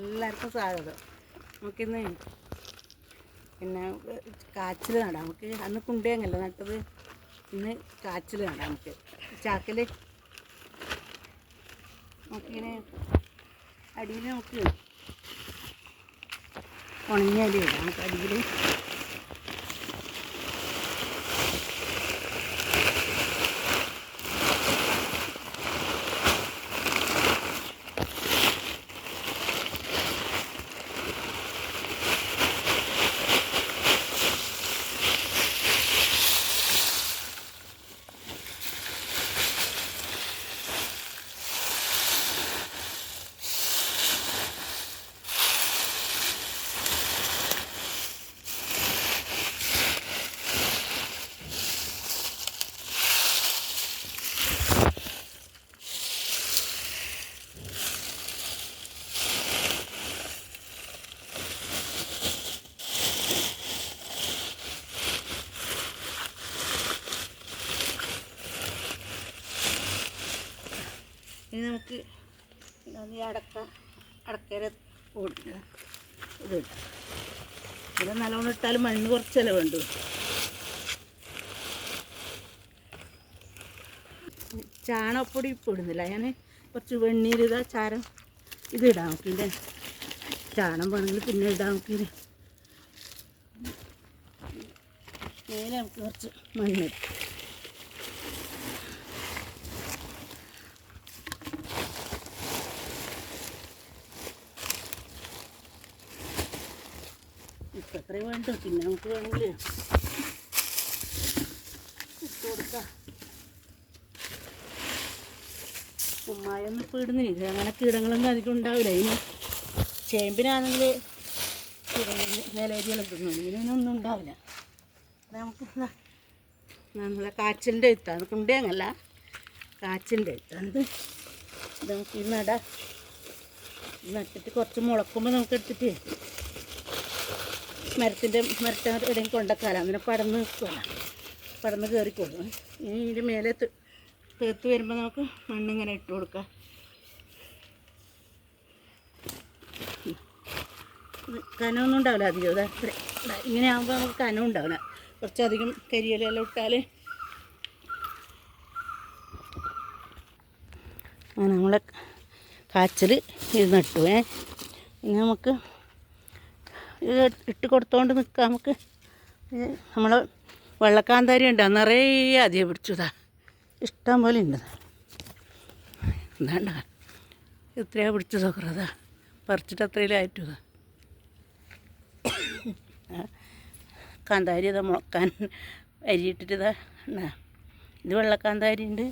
എല്ലാവർക്കും സ്വാഗതം. നമുക്കിന്ന് പിന്നെ കാച്ചിൽ നടാം. നമുക്ക് അന്ന് കുണ്ടേങ്ങല്ല നട്ടത്? ഇന്ന് കാച്ചിൽ നടാം നമുക്ക്. ചാക്കിൽ നമുക്കിങ്ങനെ അടിയിൽ നമുക്ക് ഉണങ്ങിയ അരി ഇടാം. നമുക്ക് അടിയിൽ ഇനി നമുക്ക് ഈ അടക്ക അടക്കര ഇത് ഇവിടെ നല്ലോണം ഇട്ടാൽ മണ്ണ് കുറച്ചല്ലേ വേണ്ടു? ചാണകപ്പൊടി ഇപ്പോൾ ഇടുന്നില്ല. ഞാൻ കുറച്ച് വെണ്ണീര് ഇതാ ചാരം ഇത് ഇടാൻ നോക്കിയില്ലേ ചാണം വേണമെങ്കിൽ പിന്നെ ഇടാൻ നമുക്കിത് നേരെ നമുക്ക് കുറച്ച് മണ്ണിടാം ഇപ്പം എത്രയും വേണ്ടു പിന്നെ നമുക്ക് വേണമെങ്കിൽ ഇട്ട് കൊടുക്കാം. ഉമ്മായൊന്നും ഇപ്പോൾ ഇടുന്നില്ല അങ്ങനെ കീടങ്ങളൊന്നും അധികം ഉണ്ടാവില്ല. ഇനി ചേമ്പിനാണെങ്കിൽ നിലരികളൊക്കെ തിന്നു ഇതിനൊന്നും ഉണ്ടാവില്ല. നമുക്ക് നമ്മളെ നല്ല കാച്ചിലിന്റെ വിത്താണ് കുണ്ടേങ്ങല്ല അങ്ങല്ല വിത്താണ് നമുക്ക് ഈ നട. നട്ടിട്ട് കുറച്ച് മുളക്കുമ്പോൾ നമുക്ക് എടുത്തിട്ട് മരത്തിന്റെ മരത്തെ എവിടെയും കൊണ്ടക്കാല. അങ്ങനെ പടന്ന് നിൽക്കുമല്ല പടന്ന് കയറിക്കോളും. ഇനി ഇതിന്റെ മേലെ തീർത്ത് വരുമ്പോൾ നമുക്ക് മണ്ണിങ്ങനെ ഇട്ട് കൊടുക്കാം. കനമൊന്നും ഉണ്ടാവില്ല അധികം. അത്ര ഇങ്ങനെ ആകുമ്പോൾ നമുക്ക് കനം ഉണ്ടാവില്ല. കുറച്ചധികം കരിയിലെല്ലാം ഇട്ടാൽ നമ്മളെ കാച്ചിൽ ഇത് നട്ടു. ഏ? ഇനി നമുക്ക് ഇട്ട് കൊടുത്തോണ്ട് നിൽക്കാം നമുക്ക്. നമ്മൾ വെള്ളക്കാന്താരി ഉണ്ട്. നിറയെ അധികം പിടിച്ചതാ ഇഷ്ടം പോലെ ഉണ്ട്. എന്താണ്ട എത്രയാ പിടിച്ചതോ കുറതാ പറിച്ചിട്ട് അത്രയിലും ആയിട്ടുതാ കാന്താരി ഇതാ മുളക്കാൻ അരിയിട്ടിട്ട് ഉണ്ടാ. ഇത് വെള്ളക്കാന്താരി ഉണ്ട്.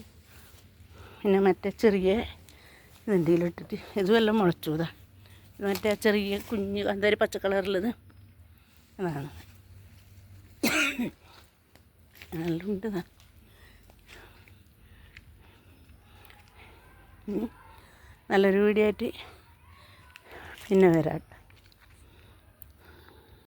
പിന്നെ മറ്റേ ചെറിയ ഇതിന്റെ ഇട്ടിട്ട് ഇതുമെല്ലാം മുളച്ചു. ഇതാ ഇത് മറ്റേ ചെറിയ കുഞ്ഞ് കാന്താരി പച്ച കളറുള്ളത് അതാണ്. നല്ല ഉണ്ട് നല്ലൊരു വീഡിയോ ആയിട്ട് പിന്നെ വരാം.